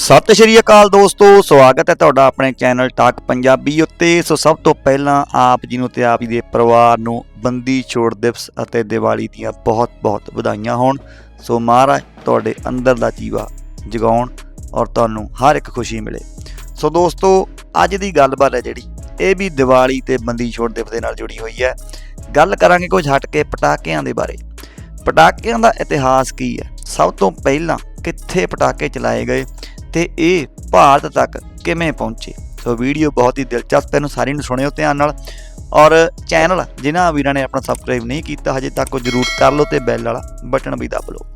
ਸਤਿ ਸ਼੍ਰੀ ਅਕਾਲ ਦੋਸਤੋ, ਸਵਾਗਤ ਹੈ ਤੁਹਾਡਾ ਆਪਣੇ ਚੈਨਲ ਟਾਕ ਪੰਜਾਬੀ ਉੱਤੇ। ਸੋ ਸਭ ਤੋਂ ਪਹਿਲਾਂ ਆਪ ਜੀ ਨੂੰ ਤੇ ਆਪ ਜੀ ਦੇ ਪਰਿਵਾਰ ਨੂੰ ਬੰਦੀ ਛੋੜ ਦਿਵਸ ਅਤੇ ਦੀਵਾਲੀ ਦੀਆਂ ਬਹੁਤ-ਬਹੁਤ ਵਧਾਈਆਂ ਹੋਣ। ਸੋ ਮਹਾਰਾਜ ਤੁਹਾਡੇ ਅੰਦਰ ਦਾ ਜੀਵਾ ਜਗਾਉਣ ਔਰ ਤੁਹਾਨੂੰ ਹਰ ਇੱਕ ਖੁਸ਼ੀ ਮਿਲੇ। ਸੋ ਦੋਸਤੋ, ਅੱਜ ਦੀ ਗੱਲਬਾਤ ਹੈ ਜਿਹੜੀ, ਇਹ ਵੀ ਦੀਵਾਲੀ ਤੇ ਬੰਦੀ ਛੋੜ ਦਿਵਸ ਦੇ ਨਾਲ ਜੁੜੀ ਹੋਈ ਹੈ। ਗੱਲ ਕਰਾਂਗੇ ਕੁਝ ਹਟ ਕੇ ਪਟਾਕਿਆਂ ਦੇ ਬਾਰੇ। ਪਟਾਕਿਆਂ ਦਾ ਇਤਿਹਾਸ ਕੀ ਹੈ? ਸਭ ਤੋਂ ਪਹਿਲਾਂ ਕਿੱਥੇ ਪਟਾਕੇ ਚਲਾਏ ਗਏ? ਤੇ ਇਹ ਭਾਰਤ ਤੱਕ ਕਿਵੇਂ ਪਹੁੰਚੇ? ਸੋ ਵੀਡੀਓ ਬਹੁਤ ਹੀ ਦਿਲਚਸਪ ਹੈ, ਇਹਨੂੰ ਸਾਰਿਆਂ ਨੂੰ ਸੁਣਿਓ ਧਿਆਨ ਨਾਲ। ਔਰ ਚੈਨਲ ਜਿਨ੍ਹਾਂ ਵੀਰਾਂ ਨੇ ਆਪਣਾ ਸਬਸਕ੍ਰਾਈਬ ਨਹੀਂ ਕੀਤਾ, ਹਜੇ ਤੱਕ ਉਹ ਜਰੂਰ ਕਰ ਲਓ ਤੇ ਬੈਲ ਵਾਲਾ ਬਟਨ ਵੀ ਦਬ ਲਓ।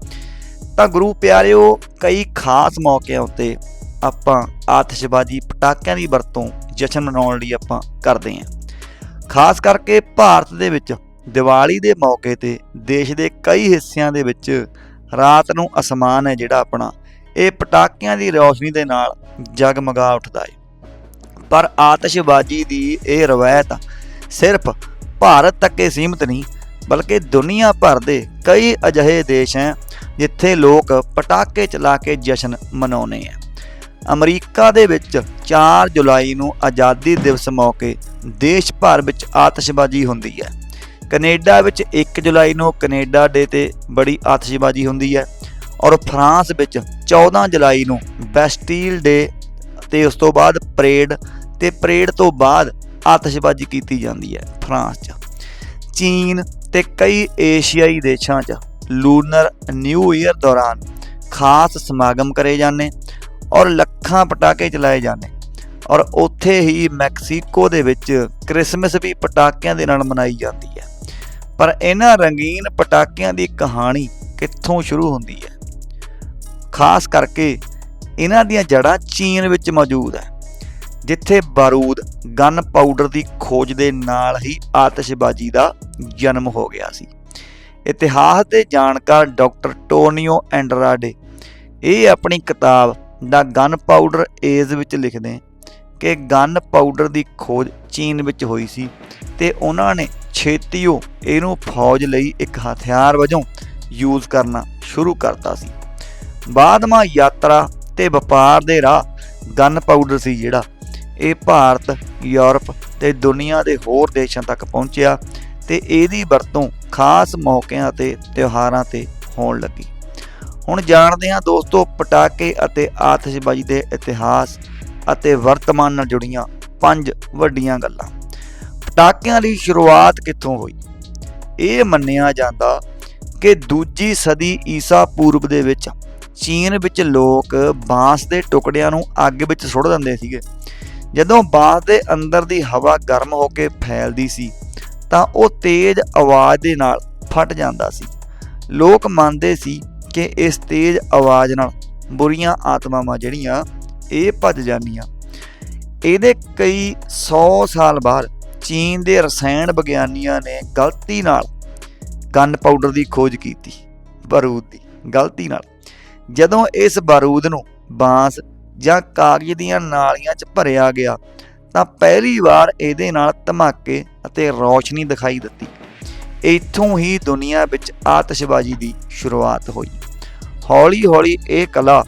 ਤਾਂ ਗੁਰੂ ਪਿਆਰਿਓ, ਕਈ ਖਾਸ ਮੌਕਿਆਂ ਉੱਤੇ ਆਪਾਂ ਆਤਿਸ਼ਬਾਜ਼ੀ ਪਟਾਕਿਆਂ ਦੀ ਵਰਤੋਂ ਜਸ਼ਨ ਮਨਾਉਣ ਲਈ ਆਪਾਂ ਕਰਦੇ ਹਾਂ। ਖਾਸ ਕਰਕੇ ਭਾਰਤ ਦੇ ਵਿੱਚ, ਦੀਵਾਲੀ ਦੇ ਮੌਕੇ ਤੇ ਦੇਸ਼ ਦੇ ਕਈ ਹਿੱਸਿਆਂ ਦੇ ਵਿੱਚ ਰਾਤ ਨੂੰ ਅਸਮਾਨ ਹੈ ਜਿਹੜਾ ਆਪਣਾ ਇਹ ਪਟਾਕਿਆਂ ਦੀ ਰੌਸ਼ਨੀ ਦੇ ਨਾਲ ਜਗਮਗਾ ਉੱਠਦਾ ਹੈ ਪਰ ਆਤਿਸ਼ਬਾਜ਼ੀ ਦੀ ਇਹ ਰਵਾਇਤ ਸਿਰਫ ਭਾਰਤ ਤੱਕ ਹੀ ਸੀਮਿਤ ਨਹੀਂ, ਬਲਕਿ ਦੁਨੀਆ ਭਰ ਦੇ ਕਈ ਅਜਿਹੇ ਦੇਸ਼ ਹੈ ਜਿੱਥੇ ਲੋਕ ਪਟਾਕੇ ਚਲਾ ਕੇ ਜਸ਼ਨ ਮਨਾਉਂਦੇ ਆ ਅਮਰੀਕਾ ਦੇ ਵਿੱਚ 4 ਜੁਲਾਈ ਨੂੰ ਆਜ਼ਾਦੀ ਦਿਵਸ ਮੌਕੇ ਦੇਸ਼ ਭਰ ਵਿੱਚ ਆਤਿਸ਼ਬਾਜ਼ੀ ਹੁੰਦੀ ਹੈ। ਕੈਨੇਡਾ ਵਿੱਚ 1 ਜੁਲਾਈ ਨੂੰ ਕੈਨੇਡਾ ਡੇ ਤੇ ਬੜੀ ਆਤਿਸ਼ਬਾਜ਼ੀ ਹੁੰਦੀ ਹੈ। ਔਰ ਫਰਾਂਸ ਵਿੱਚ 14 ਜੁਲਾਈ ਨੂੰ ਬੈਸਟੀਲ ਡੇ ਤੇ ਉਸ ਤੋਂ ਬਾਅਦ ਪਰੇਡ ਤੇ ਪਰੇਡ ਤੋਂ ਬਾਅਦ ਆਤਿਸ਼ਬਾਜ਼ੀ ਕੀਤੀ ਜਾਂਦੀ ਹੈ ਫਰਾਂਸ 'ਚ। ਚੀਨ ਤੇ ਕਈ ਏਸ਼ੀਆਈ ਦੇਸ਼ਾਂ 'ਚ ਲੂਨਰ ਨਿਊ ਈਅਰ ਦੌਰਾਨ ਖਾਸ ਸਮਾਗਮ ਕਰੇ ਜਾਂਦੇ ਔਰ ਲੱਖਾਂ ਪਟਾਕੇ ਚਲਾਏ ਜਾਂਦੇ ਔਰ ਉੱਥੇ ਹੀ ਮੈਕਸੀਕੋ ਦੇ ਵਿੱਚ ਕ੍ਰਿਸਮਸ ਵੀ ਪਟਾਕਿਆਂ ਦੇ ਨਾਲ ਮਨਾਈ ਜਾਂਦੀ ਹੈ। ਪਰ ਇਹਨਾਂ ਰੰਗੀਨ ਪਟਾਕਿਆਂ ਦੀ ਕਹਾਣੀ ਕਿੱਥੋਂ ਸ਼ੁਰੂ ਹੁੰਦੀ ਹੈ? ਖਾਸ ਕਰਕੇ ਇਹਨਾਂ ਦੀਆਂ ਜੜ੍ਹਾਂ ਚੀਨ ਵਿੱਚ ਮੌਜੂਦ ਹੈ, ਜਿੱਥੇ ਬਾਰੂਦ ਗਨ ਪਾਊਡਰ ਦੀ ਖੋਜ ਦੇ ਨਾਲ ਹੀ ਆਤਿਸ਼ਬਾਜ਼ੀ ਦਾ ਜਨਮ ਹੋ ਗਿਆ ਸੀ। ਇਤਿਹਾਸ ਦੇ ਜਾਣਕਾਰ ਡਾਕਟਰ ਟੋਨੀਓ ਐਂਡਰਾਡੇ ਇਹ ਆਪਣੀ ਕਿਤਾਬ ਦਾ ਗਨ ਪਾਊਡਰ ਏਜ ਵਿੱਚ ਲਿਖਦੇ ਕਿ ਗਨ ਪਾਊਡਰ ਦੀ ਖੋਜ ਚੀਨ ਵਿੱਚ ਹੋਈ ਸੀ ਤੇ ਉਹਨਾਂ ਨੇ ਛੇਤੀਓ ਇਹਨੂੰ ਫੌਜ ਲਈ ਇੱਕ ਹਥਿਆਰ ਵਜੋਂ ਯੂਜ਼ ਕਰਨਾ ਸ਼ੁਰੂ ਕਰਤਾ ਸੀ। ਬਾਅਦਮਾ ਯਾਤਰਾ ਤੇ ਵਪਾਰ ਦੇ ਰਾਹ ਗਨ ਪਾਊਡਰ ਸੀ ਜਿਹੜਾ। ਇਹ ਭਾਰਤ, ਯੂਰਪ ਤੇ ਦੁਨੀਆ ਦੇ ਹੋਰ ਦੇਸ਼ਾਂ ਤੱਕ ਪਹੁੰਚਿਆ ਤੇ ਇਹਦੀ ਵਰਤੋਂ ਖਾਸ ਮੌਕਿਆਂ ਤੇ ਤਿਉਹਾਰਾਂ ਤੇ ਹੋਣ ਲੱਗੀ। ਹੁਣ ਜਾਣਦੇ ਹਾਂ ਦੋਸਤੋ, ਪਟਾਕੇ ਅਤੇ ਆਤਿਸ਼ਬਾਜ਼ੀ ਦੇ ਇਤਿਹਾਸ ਅਤੇ ਵਰਤਮਾਨ ਨਾਲ ਜੁੜੀਆਂ ਪੰਜ ਵੱਡੀਆਂ ਗੱਲਾਂ। ਪਟਾਕਿਆਂ ਦੀ ਸ਼ੁਰੂਆਤ ਕਿੱਥੋਂ ਹੋਈ? ਇਹ ਮੰਨਿਆ ਜਾਂਦਾ ਕਿ ਦੂਜੀ ਸਦੀ ਈਸਾ ਪੂਰਬ ਦੇ ਵਿੱਚ ਚੀਨ ਵਿੱਚ ਲੋਕ ਬਾਂਸ ਦੇ ਟੁਕੜਿਆਂ ਨੂੰ ਅੱਗ ਵਿੱਚ ਸੁੱਟ ਦਿੰਦੇ ਸੀਗੇ। ਜਦੋਂ ਬਾਂਸ ਦੇ ਅੰਦਰ ਦੀ ਹਵਾ ਗਰਮ ਹੋ ਕੇ ਫੈਲਦੀ ਸੀ, ਤਾਂ ਉਹ ਤੇਜ਼ ਆਵਾਜ਼ ਦੇ ਨਾਲ ਫਟ ਜਾਂਦਾ ਸੀ। ਲੋਕ ਮੰਨਦੇ ਸੀ ਕਿ ਇਸ ਤੇਜ਼ ਆਵਾਜ਼ ਨਾਲ ਬੁਰੀਆਂ ਆਤਮਾਵਾਂ ਜਿਹੜੀਆਂ, ਇਹ ਭੱਜ ਜਾਂਦੀਆਂ। ਇਹਦੇ ਕਈ 100 ਸਾਲ ਬਾਅਦ ਚੀਨ ਦੇ ਰਸਾਇਣ ਵਿਗਿਆਨੀਆਂ ਨੇ ਗਲਤੀ ਨਾਲ ਗਨ ਪਾਊਡਰ ਦੀ ਖੋਜ ਕੀਤੀ, ਬਾਰੂਦ ਦੀ, ਗਲਤੀ ਨਾਲ। ਜਦੋਂ ਇਸ ਬਾਰੂਦ ਨੂੰ ਬਾਂਸ ਜਾਂ ਕਾਗਜ਼ ਦੀਆਂ ਨਾਲੀਆਂ 'ਚ ਭਰਿਆ ਗਿਆ, ਤਾਂ ਪਹਿਲੀ ਵਾਰ ਇਹਦੇ ਨਾਲ ਧਮਾਕੇ ਅਤੇ ਰੌਸ਼ਨੀ ਦਿਖਾਈ ਦਿੱਤੀ। ਇੱਥੋਂ ਹੀ ਦੁਨੀਆ ਵਿੱਚ ਆਤਿਸ਼ਬਾਜ਼ੀ ਦੀ ਸ਼ੁਰੂਆਤ ਹੋਈ। ਹੌਲੀ-ਹੌਲੀ ਇਹ ਕਲਾ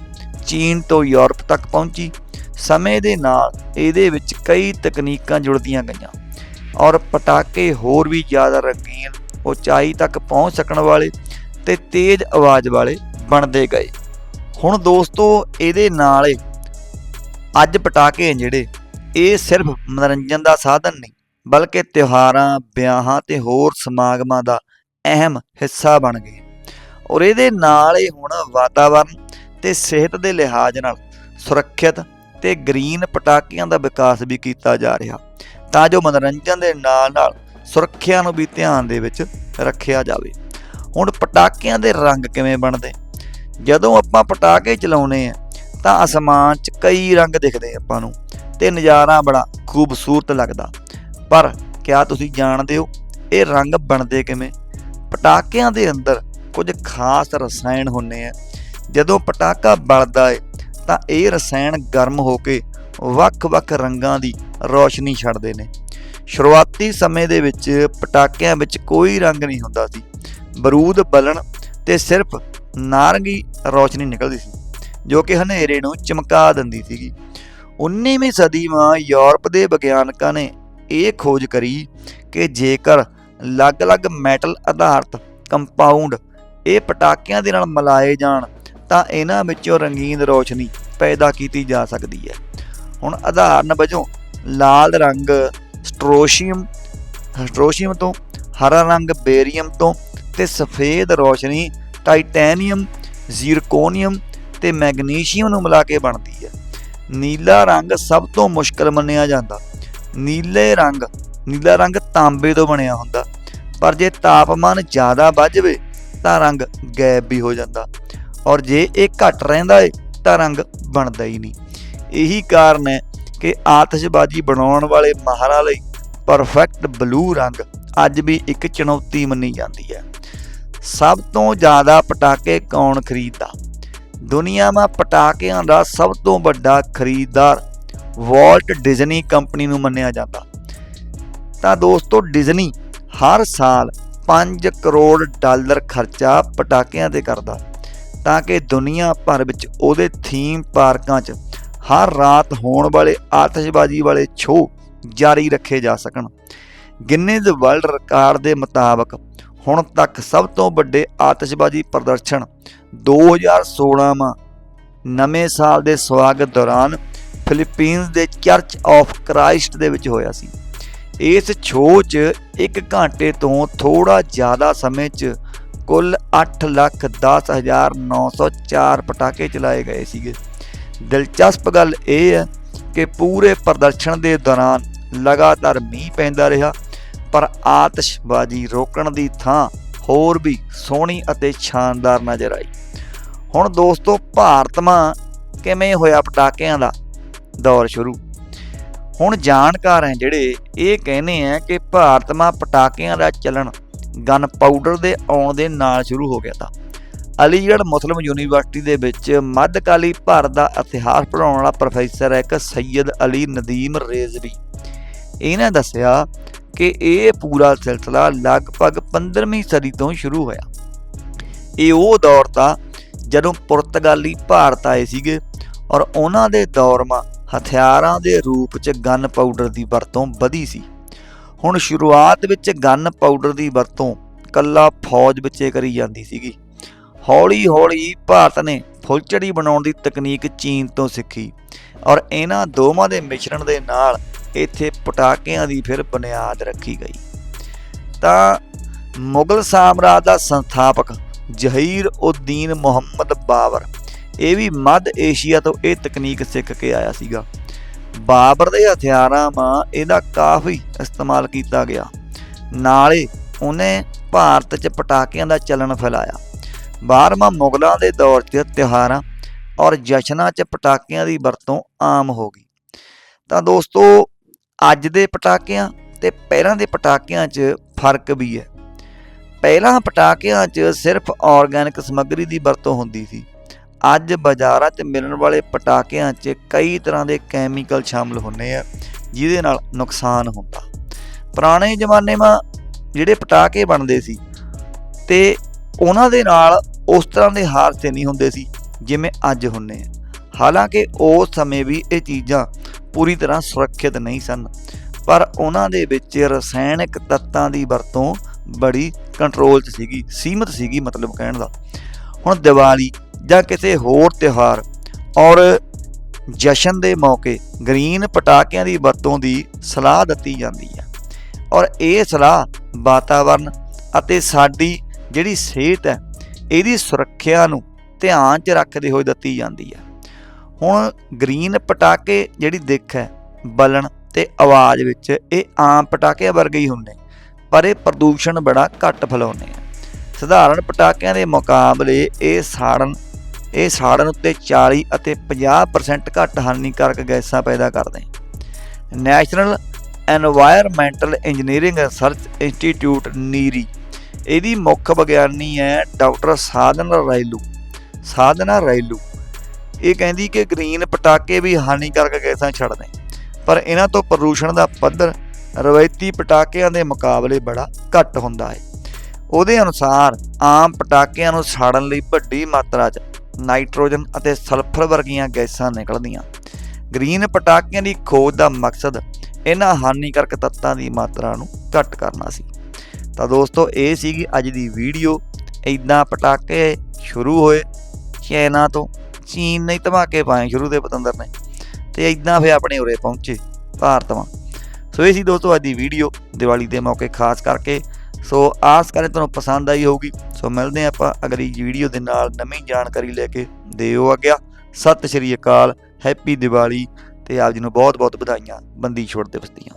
ਚੀਨ ਤੋਂ ਯੂਰਪ ਤੱਕ ਪਹੁੰਚੀ। ਸਮੇਂ ਦੇ ਨਾਲ ਇਹਦੇ ਵਿੱਚ ਕਈ ਤਕਨੀਕਾਂ ਜੁੜਦੀਆਂ ਗਈਆਂ ਔਰ ਪਟਾਕੇ ਹੋਰ ਵੀ ਜ਼ਿਆਦਾ ਰੰਗੀਨ, ਉਚਾਈ ਤੱਕ ਪਹੁੰਚ ਸਕਣ ਵਾਲੇ ਤੇ ਤੇਜ਼ ਆਵਾਜ਼ ਵਾਲੇ ਬਣਦੇ ਗਏ। ਹੁਣ ਦੋਸਤੋ, ਇਹਦੇ ਨਾਲ ਅੱਜ ਪਟਾਕੇ ਜਿਹੜੇ, ਇਹ ਸਿਰਫ ਮਨੋਰੰਜਨ ਦਾ ਸਾਧਨ ਨਹੀਂ, ਬਲਕਿ ਤਿਉਹਾਰਾਂ, ਵਿਆਹਾਂ ਤੇ ਹੋਰ ਸਮਾਗਮਾਂ ਦਾ ਅਹਿਮ ਹਿੱਸਾ ਬਣ ਗਏ। ਔਰ ਇਹਦੇ ਨਾਲ ਹੀ ਹੁਣ ਵਾਤਾਵਰਣ ਤੇ ਸਿਹਤ ਦੇ ਲਿਹਾਜ਼ ਨਾਲ ਸੁਰੱਖਿਅਤ ਤੇ ਗ੍ਰੀਨ ਪਟਾਕਿਆਂ ਦਾ ਵਿਕਾਸ ਵੀ ਕੀਤਾ ਜਾ ਰਿਹਾ, ਤਾਂ ਜੋ ਮਨੋਰੰਜਨ ਦੇ ਨਾਲ ਨਾਲ ਸੁਰੱਖਿਆ ਨੂੰ ਵੀ ਧਿਆਨ ਦੇ ਵਿੱਚ ਰੱਖਿਆ ਜਾਵੇ। ਹੁਣ ਪਟਾਕਿਆਂ ਦੇ ਰੰਗ ਕਿਵੇਂ ਬਣਦੇ? ਜਦੋਂ ਆਪਾਂ ਪਟਾਕੇ ਚਲਾਉਨੇ ਆ, ਤਾਂ ਅਸਮਾਨ 'ਚ ਕਈ ਰੰਗ ਦਿਖਦੇ ਆਪਾਂ ਨੂੰ ਤੇ ਨਜ਼ਾਰਾ ਬੜਾ ਖੂਬਸੂਰਤ ਲੱਗਦਾ। ਪਰ ਕਿਆ ਤੁਸੀਂ ਜਾਣਦੇ ਹੋ ਇਹ ਰੰਗ ਬਣਦੇ ਕਿਵੇਂ? ਪਟਾਕਿਆਂ ਦੇ ਅੰਦਰ ਕੁਝ ਖਾਸ ਰਸਾਇਣ ਹੁੰਦੇ ਆ। ਜਦੋਂ ਪਟਾਕਾ ਬਲਦਾ ਏ, ਤਾਂ ਇਹ ਰਸਾਇਣ ਗਰਮ ਹੋ ਕੇ ਵੱਖ-ਵੱਖ ਰੰਗਾਂ ਦੀ ਰੌਸ਼ਨੀ ਛੱਡਦੇ ਨੇ। ਸ਼ੁਰੂਆਤੀ ਸਮੇਂ ਦੇ ਵਿੱਚ ਪਟਾਕਿਆਂ ਵਿੱਚ ਕੋਈ ਰੰਗ ਨਹੀਂ ਹੁੰਦਾ ਸੀ। ਬਰੂਦ ਬਲਣ ਤੇ ਸਿਰਫ ਨਾਰੰਗੀ ਰੌਸ਼ਨੀ ਨਿਕਲਦੀ ਸੀ, ਜੋ ਕਿ ਹਨੇਰੇ ਨੂੰ ਚਮਕਾ ਦਿੰਦੀ ਸੀਗੀ। 19ਵੀਂ ਸਦੀ ਮਾ ਯੂਰਪ ਦੇ ਵਿਗਿਆਨਕਾਂ ਨੇ ਇਹ ਖੋਜ ਕਰੀ ਕਿ ਜੇਕਰ ਅਲੱਗ-ਅਲੱਗ ਮੈਟਲ ਆਧਾਰਿਤ ਕੰਪਾਊਂਡ ਇਹ ਪਟਾਕਿਆਂ ਦੇ ਨਾਲ ਮਿਲਾਏ ਜਾਣ, ਤਾਂ ਇਹਨਾਂ ਵਿੱਚੋਂ ਰੰਗੀਨ ਰੌਸ਼ਨੀ ਪੈਦਾ ਕੀਤੀ ਜਾ ਸਕਦੀ ਹੈ। ਹੁਣ ਉਦਾਹਰਨ ਵਜੋਂ, ਲਾਲ ਰੰਗ ਸਟ੍ਰੋਸ਼ੀਅਮ ਸਟ੍ਰੋਸ਼ੀਅਮ ਤੋਂ, ਹਰਾ ਰੰਗ ਬੇਰੀਅਮ ਤੋਂ ਤੇ ਸਫੇਦ ਰੌਸ਼ਨੀ ਟਾਈਟੈਨੀਅਮ, ਜ਼ੀਰਕੋਨੀਅਮ ਤੇ ਮੈਗਨੀਸ਼ੀਅਮ ਨੂੰ ਮਿਲਾ ਕੇ ਬਣਦੀ ਹੈ। ਨੀਲਾ ਰੰਗ ਸਭ ਤੋਂ ਮੁਸ਼ਕਲ ਮੰਨਿਆ ਜਾਂਦਾ। ਨੀਲੇ ਰੰਗ, ਨੀਲਾ ਰੰਗ ਤਾਂਬੇ ਤੋਂ ਬਣਿਆ ਹੁੰਦਾ। ਪਰ ਜੇ ਤਾਪਮਾਨ ਜ਼ਿਆਦਾ ਵੱਧ ਜਾਵੇ, ਤਾਂ ਰੰਗ ਗਾਇਬ ਵੀ ਹੋ ਜਾਂਦਾ। ਔਰ ਜੇ ਇਹ ਘਟ ਰਹਿੰਦਾ ਏ, ਤਾਂ ਰੰਗ ਬਣਦਾ ਹੀ ਨਹੀਂ। ਇਹੀ ਕਾਰਨ ਹੈ ਕਿ ਆਤਿਸ਼ਬਾਜ਼ੀ ਬਣਾਉਣ ਵਾਲੇ ਮਾਹਰਾਂ ਲਈ ਪਰਫੈਕਟ ਬਲੂ ਰੰਗ ਅੱਜ ਵੀ ਇੱਕ ਚੁਣੌਤੀ ਮੰਨੀ ਜਾਂਦੀ ਹੈ। ਸਭ ਤੋਂ ਜ਼ਿਆਦਾ ਪਟਾਕੇ ਕੌਣ ਖਰੀਦਦਾ? ਦੁਨੀਆ 'ਮਾ ਪਟਾਕਿਆਂ ਦਾ ਸਭ ਤੋਂ ਵੱਡਾ ਖਰੀਦਦਾਰ ਵਾਲਟ ਡਿਜ਼ਨੀ ਕੰਪਨੀ ਨੂੰ ਮੰਨਿਆ ਜਾਂਦਾ। ਤਾਂ ਦੋਸਤੋ ਡਿਜ਼ਨੀ ਹਰ ਸਾਲ 5 ਕਰੋੜ ਡਾਲਰ ਖਰਚਾ ਪਟਾਕਿਆਂ ਤੇ ਕਰਦਾ, ਤਾਂ ਕਿ ਦੁਨੀਆ ਭਰ ਵਿੱਚ ਉਹਦੇ ਥੀਮ ਪਾਰਕਾਂ 'ਚ ਹਰ ਰਾਤ ਹੋਣ ਵਾਲੇ ਆਤਿਸ਼ਬਾਜ਼ੀ ਵਾਲੇ ਸ਼ੋਅ ਜਾਰੀ ਰੱਖੇ ਜਾ ਸਕਣ। ਗਿਨੀਜ਼ ਵਰਲਡ ਰਿਕਾਰਡ ਦੇ ਮੁਤਾਬਕ ਹੁਣ ਤੱਕ ਸਭ ਤੋਂ ਵੱਡੇ ਆਤਿਸ਼ਬਾਜ਼ੀ ਪ੍ਰਦਰਸ਼ਨ 2016 ਮਾ ਨਵੇਂ ਸਾਲ ਦੇ ਸਵਾਗਤ ਦੌਰਾਨ ਫਿਲੀਪੀਨਜ਼ ਦੇ ਚਰਚ ਆਫ ਕ੍ਰਾਈਸਟ ਦੇ ਵਿੱਚ ਹੋਇਆ ਸੀ। ਇਸ ਸ਼ੋਅ 'ਚ 1 ਘੰਟੇ ਤੋਂ ਥੋੜਾ ਜ਼ਿਆਦਾ ਸਮੇਂ 'ਚ ਕੁੱਲ 810904 ਪਟਾਕੇ ਚਲਾਏ ਗਏ ਸੀਗੇ। ਦਿਲਚਸਪ ਗੱਲ ਇਹ ਹੈ ਕਿ ਪੂਰੇ ਪ੍ਰਦਰਸ਼ਨ ਦੇ ਦੌਰਾਨ ਲਗਾਤਾਰ ਮੀਂਹ ਪੈਂਦਾ ਰਿਹਾ ਪਰ ਆਤਿਸ਼ਬਾਜ਼ੀ ਰੋਕਣ ਦੀ ਥਾਂ ਹੋਰ ਵੀ ਸੋਹਣੀ ਅਤੇ ਸ਼ਾਨਦਾਰ ਨਜ਼ਰ ਆਈ। ਹੁਣ ਦੋਸਤੋ ਭਾਰਤ ਮਾ ਕਿਵੇਂ ਹੋਇਆ ਪਟਾਕਿਆਂ ਦਾ ਦੌਰ ਸ਼ੁਰੂ? ਹੁਣ ਜਾਣਕਾਰ ਹੈ ਜਿਹੜੇ ਇਹ ਕਹਿੰਦੇ ਆ ਕਿ ਭਾਰਤ ਮਾ ਪਟਾਕਿਆਂ ਦਾ ਚੱਲਣ ਗਨ ਪਾਊਡਰ ਦੇ ਆਉਣ ਦੇ ਨਾਲ ਸ਼ੁਰੂ ਹੋ ਗਿਆ ਤਾਂ। ਅਲੀਗੜ੍ਹ ਮੁਸਲਿਮ ਯੂਨੀਵਰਸਿਟੀ ਦੇ ਵਿੱਚ ਮੱਧਕਾਲੀ ਭਾਰਤ ਦਾ ਇਤਿਹਾਸ ਪੜ੍ਹਾਉਣ ਵਾਲਾ ਪ੍ਰੋਫੈਸਰ ਹੈ ਇੱਕ ਸੈਯਦ ਅਲੀ ਨਦੀਮ ਰੇਜ਼ਵੀ। ਇਹਨੇ ਦੱਸਿਆ ਕਿ ਇਹ ਪੂਰਾ ਸਿਲਸਿਲਾ ਲਗਭਗ 15ਵੀਂ ਸਦੀ ਤੋਂ ਸ਼ੁਰੂ ਹੋਇਆ। ਇਹ ਉਹ ਦੌਰ ਤਾਂ ਜਦੋਂ ਪੁਰਤਗਾਲੀ ਭਾਰਤ ਆਏ ਸੀਗੇ ਔਰ ਉਹਨਾਂ ਦੇ ਦੌਰ ਮਾ ਹਥਿਆਰਾਂ ਦੇ ਰੂਪ 'ਚ ਗਨ ਪਾਊਡਰ ਦੀ ਵਰਤੋਂ ਵਧੀ ਸੀ। ਹੁਣ ਸ਼ੁਰੂਆਤ ਵਿੱਚ ਗਨ ਪਾਊਡਰ ਦੀ ਵਰਤੋਂ ਕੱਲਾ ਫੌਜ ਵਿੱਚੇ ਕਰੀ ਜਾਂਦੀ ਸੀਗੀ। ਹੌਲੀ-ਹੌਲੀ ਭਾਰਤ ਨੇ ਫੁੱਲਝੜੀ ਬਣਾਉਣ ਦੀ ਤਕਨੀਕ ਚੀਨ ਤੋਂ ਸਿੱਖੀ ਔਰ ਇਹਨਾਂ ਦੋਵਾਂ ਦੇ ਮਿਸ਼ਰਣ ਦੇ ਨਾਲ ਇੱਥੇ ਪਟਾਕਿਆਂ ਦੀ ਫਿਰ ਬੁਨਿਆਦ ਰੱਖੀ ਗਈ। ਤਾਂ ਮੁਗਲ ਸਾਮਰਾਜ ਦਾ ਸੰਸਥਾਪਕ ਜ਼ਹੀਰ ਉਦੀਨ ਮੁਹੰਮਦ ਬਾਬਰ, ਇਹ ਵੀ ਮੱਧ ਏਸ਼ੀਆ ਤੋਂ ਇਹ ਤਕਨੀਕ ਸਿੱਖ ਕੇ ਆਇਆ ਸੀਗਾ। ਬਾਬਰ ਦੇ ਹਥਿਆਰਾਂ ਮਾ ਇਹਦਾ ਕਾਫੀ ਇਸਤੇਮਾਲ ਕੀਤਾ ਗਿਆ। ਨਾਲੇ ਉਹਨੇ ਭਾਰਤ 'ਚ ਪਟਾਕਿਆਂ ਦਾ ਚੱਲਣ ਫੈਲਾਇਆ। ਬਾਰਵਾਂ ਮੁਗਲਾਂ ਦੇ ਦੌਰ 'ਚ ਤਿਉਹਾਰਾਂ ਔਰ ਜਸ਼ਨਾਂ 'ਚ ਪਟਾਕਿਆਂ ਦੀ ਵਰਤੋਂ ਆਮ ਹੋ ਗਈ। ਤਾਂ ਦੋਸਤੋ ਅੱਜ ਦੇ ਪਟਾਕਿਆਂ ਤੇ ਪਹਿਲਾਂ ਦੇ ਪਟਾਕਿਆਂ 'ਚ ਫ਼ਰਕ ਵੀ ਹੈ। ਪਹਿਲਾਂ ਪਟਾਕਿਆਂ 'ਚ ਸਿਰਫ ਆਰਗੈਨਿਕ ਸਮੱਗਰੀ ਦੀ ਵਰਤੋਂ ਹੁੰਦੀ ਸੀ। ਅੱਜ ਬਾਜ਼ਾਰਾਂ 'ਚ ਮਿਲਣ ਵਾਲੇ ਪਟਾਕਿਆਂ 'ਚ ਕਈ ਤਰ੍ਹਾਂ ਦੇ ਕੈਮੀਕਲ ਸ਼ਾਮਲ ਹੁੰਦੇ ਆ, ਜਿਹਦੇ ਨਾਲ ਨੁਕਸਾਨ ਹੁੰਦਾ। ਪੁਰਾਣੇ ਜ਼ਮਾਨੇ 'ਮਾ ਜਿਹੜੇ ਪਟਾਕੇ ਬਣਦੇ ਸੀ ਤੇ ਉਹਨਾਂ ਦੇ ਨਾਲ ਉਸ ਤਰ੍ਹਾਂ ਦੇ ਹਾਦਸੇ ਨਹੀਂ ਹੁੰਦੇ ਸੀ ਜਿਵੇਂ ਅੱਜ ਹੁੰਨੇ ਆ। ਹਾਲਾਂਕਿ ਉਸ ਸਮੇਂ ਵੀ ਇਹ ਚੀਜ਼ਾਂ ਪੂਰੀ ਤਰ੍ਹਾਂ ਸੁਰੱਖਿਅਤ ਨਹੀਂ ਸਨ। ਪਰ ਉਹਨਾਂ ਦੇ ਵਿੱਚ ਰਸਾਇਣਿਕ ਤੱਤਾਂ ਦੀ ਵਰਤੋਂ ਬੜੀ ਕੰਟਰੋਲ 'ਚ ਸੀਗੀ, ਸੀਮਤ ਸੀਗੀ ਮਤਲਬ ਕਹਿਣ ਦਾ। ਹੁਣ ਦੀਵਾਲੀ ਜਾਂ ਕਿਸੇ ਹੋਰ ਤਿਉਹਾਰ ਔਰ ਜਸ਼ਨ ਦੇ ਮੌਕੇ ਗ੍ਰੀਨ ਪਟਾਕਿਆਂ ਦੀ ਵਰਤੋਂ ਦੀ ਸਲਾਹ ਦਿੱਤੀ ਜਾਂਦੀ ਹੈ। ਔਰ ਇਹ ਸਲਾਹ ਵਾਤਾਵਰਨ ਅਤੇ ਸਾਡੀ ਜਿਹੜੀ ਸਿਹਤ ਹੈ, ਇਹਦੀ ਸੁਰੱਖਿਆ ਨੂੰ ਧਿਆਨ 'ਚ ਰੱਖਦੇ ਹੋਏ ਦਿੱਤੀ ਜਾਂਦੀ ਹੈ। ਹੁਣ ਗ੍ਰੀਨ ਪਟਾਕੇ ਜਿਹੜੀ ਦਿੱਖ ਹੈ, ਬਲਣ ਤੇ ਆਵਾਜ਼ ਵਿੱਚ ਇਹ ਆਮ ਪਟਾਕਿਆਂ ਵਰਗੇ ਹੀ ਹੁੰਦੇ, ਪਰ ਇਹ ਪ੍ਰਦੂਸ਼ਣ ਬੜਾ ਘੱਟ ਫੈਲਾਉਂਦੇ ਆ। ਸਧਾਰਨ ਪਟਾਕਿਆਂ ਦੇ ਮੁਕਾਬਲੇ ਇਹ ਸਾੜਨ ਇਹ ਸਾੜਨ ਉੱਤੇ 40 ਅਤੇ 50% ਘੱਟ ਹਾਨੀਕਾਰਕ ਗੈਸਾਂ ਪੈਦਾ ਕਰਦੇ national environmental engineering research institute NEERI. ਇਹਦੀ ਮੁੱਖ ਵਿਗਿਆਨੀ ਹੈ ਡਾਕਟਰ ਸਾਧਨਾ ਰਾਇਲੂ ਸਾਧਨਾ ਰਾਇਲੂ ਇਹ ਕਹਿੰਦੀ ਕਿ ਗ੍ਰੀਨ ਪਟਾਕੇ ਵੀ ਹਾਨੀਕਾਰਕ ਗੈਸਾਂ ਛੱਡਦੇ। ਪਰ ਇਹਨਾਂ ਤੋਂ ਪ੍ਰਦੂਸ਼ਣ ਦਾ ਪੱਧਰ ਰਵਾਇਤੀ ਪਟਾਕਿਆਂ ਦੇ ਮੁਕਾਬਲੇ ਬੜਾ ਘੱਟ ਹੁੰਦਾ ਹੈ। ਉਹਦੇ ਅਨੁਸਾਰ ਆਮ ਪਟਾਕਿਆਂ ਨੂੰ ਸਾੜਨ ਲਈ ਵੱਡੀ ਮਾਤਰਾ 'ਚ ਨਾਈਟ੍ਰੋਜਨ ਅਤੇ ਸਲਫਰ ਵਰਗੀਆਂ ਗੈਸਾਂ ਨਿਕਲਦੀਆਂ। ਗ੍ਰੀਨ ਪਟਾਕਿਆਂ ਦੀ ਖੋਜ ਦਾ ਮਕਸਦ ਇਹਨਾਂ ਹਾਨੀਕਾਰਕ ਤੱਤਾਂ ਦੀ ਮਾਤਰਾ ਨੂੰ ਘੱਟ ਕਰਨਾ ਸੀ। ਤਾਂ ਦੋਸਤੋ, ਇਹ ਸੀਗੀ ਅੱਜ ਦੀ ਵੀਡੀਓ ਇਦਾਂ ਪਟਾਕੇ ਸ਼ੁਰੂ ਹੋਏ ਚਾਈਨਾ ਤੋਂ। ਚੀਨ ਨੇ ਧਮਾਕੇ ਪਾਏ ਸ਼ੁਰੂ ਦੇ ਪਤੰਦਰ ਨੇ। ਤੇ ਇਦਾਂ ਫੇ ਆਪਣੇ ਉਰੇ ਪਹੁੰਚੇ ਭਾਰਤ ਵਾਂ ਸੋ ਇਹ ਸੀ ਦੋਸਤੋ ਅੱਜ ਦੀ ਵੀਡੀਓ, ਦੀਵਾਲੀ ਦੇ ਮੌਕੇ ਖਾਸ ਕਰਕੇ। ਸੋ ਆਸ ਕਰੇ ਤੁਹਾਨੂੰ ਪਸੰਦ ਆਈ ਹੋਊਗੀ। ਸੋ ਮਿਲਦੇ ਹਾਂ ਆਪਾਂ ਅਗਲੀ ਵੀਡੀਓ ਦੇ ਨਾਲ। ਨਵੀਂ ਜਾਣਕਾਰੀ ਲੈ ਕੇ ਦਿਓ ਆਗਿਆ ਸਤਿ ਸ਼੍ਰੀ ਅਕਾਲ, ਹੈਪੀ ਦੀਵਾਲੀ। ਤੇ ਆਪ ਜੀ ਨੂੰ ਬਹੁਤ ਬਹੁਤ ਵਧਾਈਆਂ, ਬੰਦੀ ਛੋੜ ਦਿਵਸ ਦੀਆਂ।